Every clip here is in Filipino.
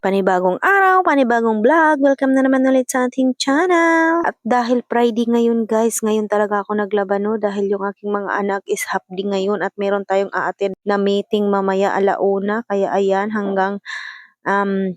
Panibagong araw, panibagong vlog. Welcome na naman ulit sa ating channel. At dahil Friday ngayon guys, ngayon talaga ako naglaba no dahil yung aking mga anak is half ngayon at meron tayong aattend na meeting mamaya alauna. Kaya ayan hanggang um,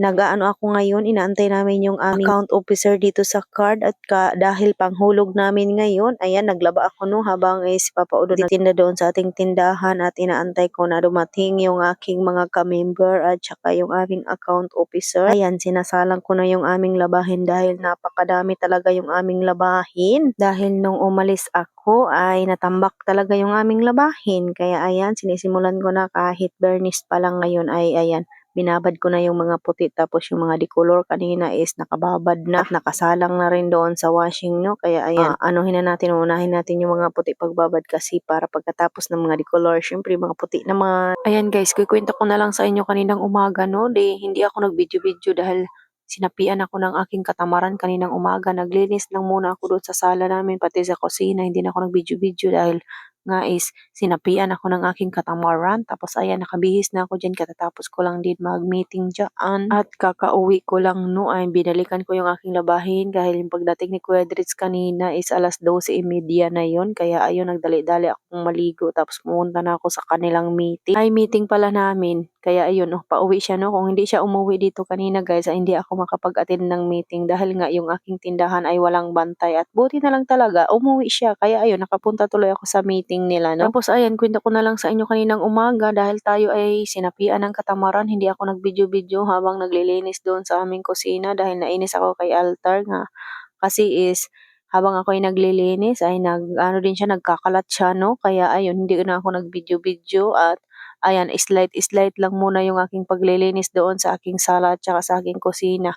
nagaano ako ngayon, inaantay namin yung aming account officer dito sa card at ka, dahil panghulog namin ngayon, ayan, naglaba ako no habang eh, si Papa Udo nagtinda doon sa ating tindahan at inaantay ko na dumating yung aking mga ka-member at saka yung aming account officer. Ayan, sinasalang ko na yung aming labahin dahil napakadami talaga yung aming labahin. Dahil nung umalis ako ay natambak talaga yung aming labahin. Kaya ayan, sinisimulan ko na kahit bernis pa lang ngayon ay ayan, binabad ko na yung mga puti tapos yung mga decolor kanina is nakababad na at nakasalang na rin doon sa washing no? Kaya ayan anuhin na natin unahin natin yung mga puti pagbabad kasi para pagkatapos ng mga decolor syempre mga puti na mga ayan guys kukwento ko na lang sa inyo kaninang umaga no? Di hindi ako nag video video dahil sinapian ako ng aking katamaran kaninang umaga. Naglinis lang muna ako doon sa sala namin pati sa kusina hindi na ako nag video video dahil nga is sinapian ako ng aking katamaran. Tapos ayan, nakabihis na ako dyan. Katatapos ko lang din mag-meeting dyan. At kakauwi ko lang no ay binalikan ko yung aking labahin. Dahil yung pagdating ni Kuya Dritz kanina is alas 12.30 na yon Kaya ayun, nagdali-dali akong maligo. Tapos pumunta na ako sa kanilang meeting. Ay, meeting pala namin. Kaya ayun, oh, pauwi siya no. Kung hindi siya umuwi dito kanina guys, ay hindi ako makapag-attend ng meeting. Dahil nga yung aking tindahan ay walang bantay. At buti na lang talaga, umuwi siya. Kaya ayun, nakapunta tuloy ako sa meeting nila. No? Tapos ayan, kwento ko na lang sa inyo kaninang umaga dahil tayo ay sinapian ng katamaran. Hindi ako nag-video-video habang naglilinis doon sa aming kusina dahil nainis ako kay Altar nga. Kasi is, habang ako ay naglilinis ay nag ano din siya nagkakalat siya no kaya ayun hindi na ako nag-video-video at ayan slight slight lang muna yung aking paglilinis doon sa aking sala at saka sa aking kusina.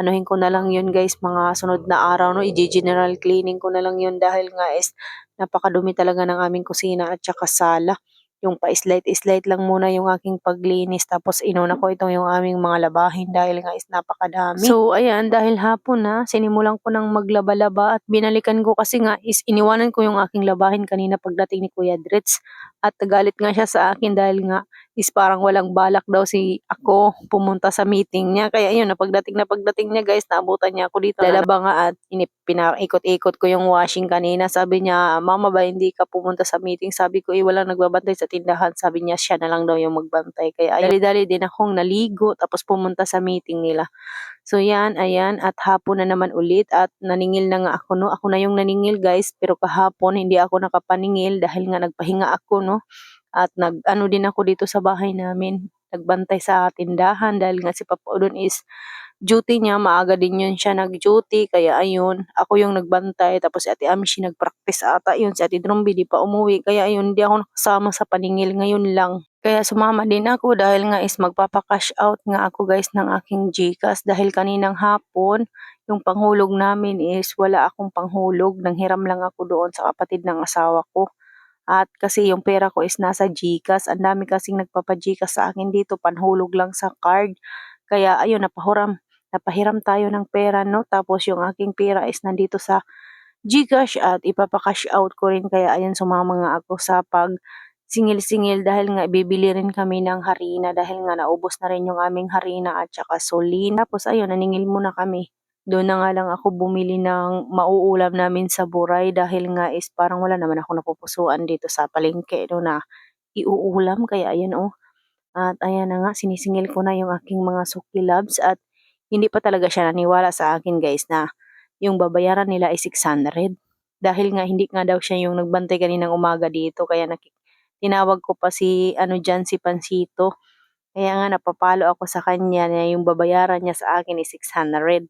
Anuhin ko na lang yun guys mga sunod na araw no? I-general cleaning ko na lang yun dahil nga is napakadumi talaga ng aming kusina at saka sala yung pa-slight-slight lang muna yung aking paglinis tapos inuna ko itong yung aming mga labahin dahil nga is napakadami. So ayan dahil hapon na sinimulan ko ng maglaba-laba at binalikan ko kasi nga is iniwanan ko yung aking labahin kanina pagdating ni Kuya Dritz at galit nga siya sa akin dahil nga is parang walang balak daw si ako pumunta sa meeting niya. Kaya yun, na pagdating na pagdating niya guys, naabutan niya ako dito. Lalaba nga at inip, pinaikot-ikot ko yung washing kanina. Sabi niya, mama ba hindi ka pumunta sa meeting? Sabi ko, eh walang nagbabantay sa tindahan. Sabi niya, siya na lang daw yung magbantay. Kaya dali-dali din akong naligo tapos pumunta sa meeting nila. So yan, ayan, at hapon na naman ulit at naningil na nga ako, no? Ako na yung naningil guys, pero kahapon hindi ako nakapaningil dahil nga nagpahinga ako, no? At nag, ano din ako dito sa bahay namin, nagbantay sa tindahan dahil nga si Papa Udon is duty niya, maaga din yun siya nag-duty, kaya ayun, ako yung nagbantay, tapos si Ate Amishi nag-practice ata. Yun, si Ate Drumbi di pa umuwi, kaya ayun, hindi ako nakasama sa paningil ngayon lang. Kaya sumama din ako dahil nga is magpapa-cash out nga ako guys ng aking Gcash. Dahil kaninang hapon, yung panghulog namin is wala akong panghulog, nanghiram lang ako doon sa kapatid ng asawa ko. At kasi yung pera ko is nasa Gcash, ang dami kasing nagpapa-Gcash sa akin dito, panhulog lang sa card. Kaya ayun, napahuram, napahiram tayo ng pera, no? Tapos yung aking pera is nandito sa Gcash at ipapa-cash out ko rin. Kaya ayun, sumama nga ako sa pag singil-singil dahil nga bibili rin kami ng harina dahil nga naubos na rin yung aming harina at saka solin. Tapos ayun, naningil muna kami. Doon na nga lang ako bumili ng mauulam namin sa buray dahil nga is parang wala naman ako napupusuan dito sa palengke no, na iuulam. Kaya ayan oh. At ayan na nga, sinisingil ko na yung aking mga suki labs at hindi pa talaga siya naniwala sa akin guys na yung babayaran nila ay 600. Dahil nga hindi nga daw siya yung nagbantay kaninang umaga dito kaya nakik tinawag ko pa si ano dyan si Pansito. Kaya nga napapalo ako sa kanya na yung babayaran niya sa akin is 600.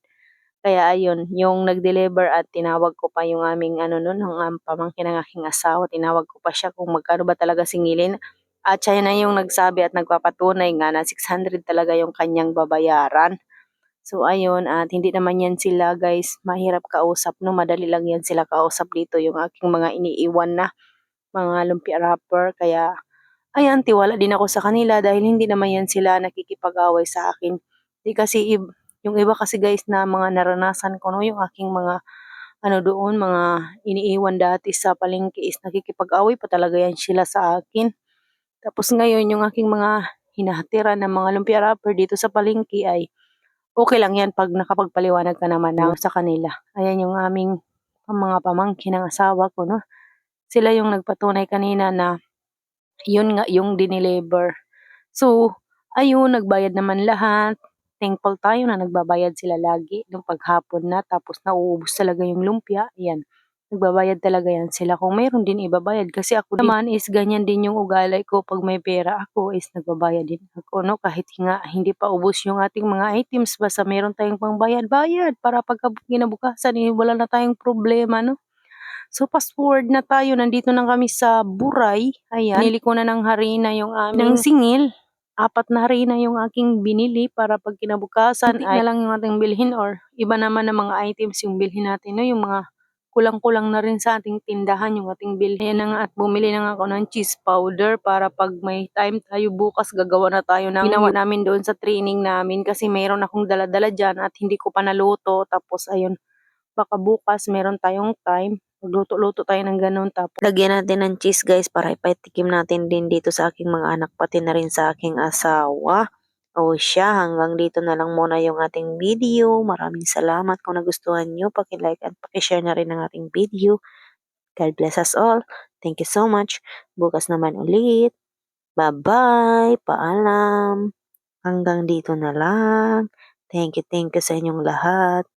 Kaya ayun, yung nag-deliver at tinawag ko pa yung aming ano nun, ang um, pamangkin ng aking asawa, tinawag ko pa siya kung magkano ba talaga singilin. At siya na yung nagsabi at nagpapatunay nga na 600 talaga yung kanyang babayaran. So ayun, at hindi naman yan sila guys, mahirap kausap no, madali lang yan sila kausap dito yung aking mga iniiwan na mga lumpia wrapper. Kaya ayan, tiwala din ako sa kanila dahil hindi naman yan sila nakikipag-away sa akin. Di kasi yung iba kasi guys na mga naranasan ko no, yung aking mga ano doon, mga iniiwan dati sa palengke is nakikipag-away pa talaga yan sila sa akin. Tapos ngayon, yung aking mga hinahatiran ng mga lumpia wrapper dito sa palengke ay okay lang yan pag nakapagpaliwanag ka naman ng sa kanila. Ayan yung aming mga pamangkin ng asawa ko, no? Sila yung nagpatunay kanina na yun nga yung dineliver. So, ayun, nagbayad naman lahat. Thankful tayo na nagbabayad sila lagi nung paghapon na tapos nauubos talaga yung lumpia. Ayan, nagbabayad talaga yan sila. Kung mayroon din ibabayad kasi ako naman is ganyan din yung ugalay ko pag may pera ako is nagbabayad din ako no kahit nga hindi pa ubos yung ating mga items basta meron tayong pangbayad bayad para pagka kinabukasan eh, wala na tayong problema no So, fast forward na tayo. Nandito na kami sa Buray. Ayan. Binili ko na ng harina yung aming ng singil. Apat na harina yung aking binili para pag kinabukasan ay na lang yung ating bilhin or iba naman ng mga items yung bilhin natin. No? Yung mga kulang-kulang na rin sa ating tindahan yung ating bilhin. Ayan na nga at bumili na nga ako ng cheese powder para pag may time tayo bukas gagawa na tayo ng ginawa namin doon sa training namin kasi mayroon akong dala-dala dyan at hindi ko pa naluto. Tapos ayun, baka bukas meron tayong time. Magluto-luto tayo ng ganun. Tapos lagyan natin ng cheese guys para ipatikim natin din dito sa aking mga anak pati na rin sa aking asawa. O siya, hanggang dito na lang muna yung ating video. Maraming salamat kung nagustuhan nyo. Paki-like at paki-share na rin ang ating video. God bless us all. Thank you so much. Bukas naman ulit. Bye-bye. Paalam. Hanggang dito na lang. Thank you, thank you sa inyong lahat.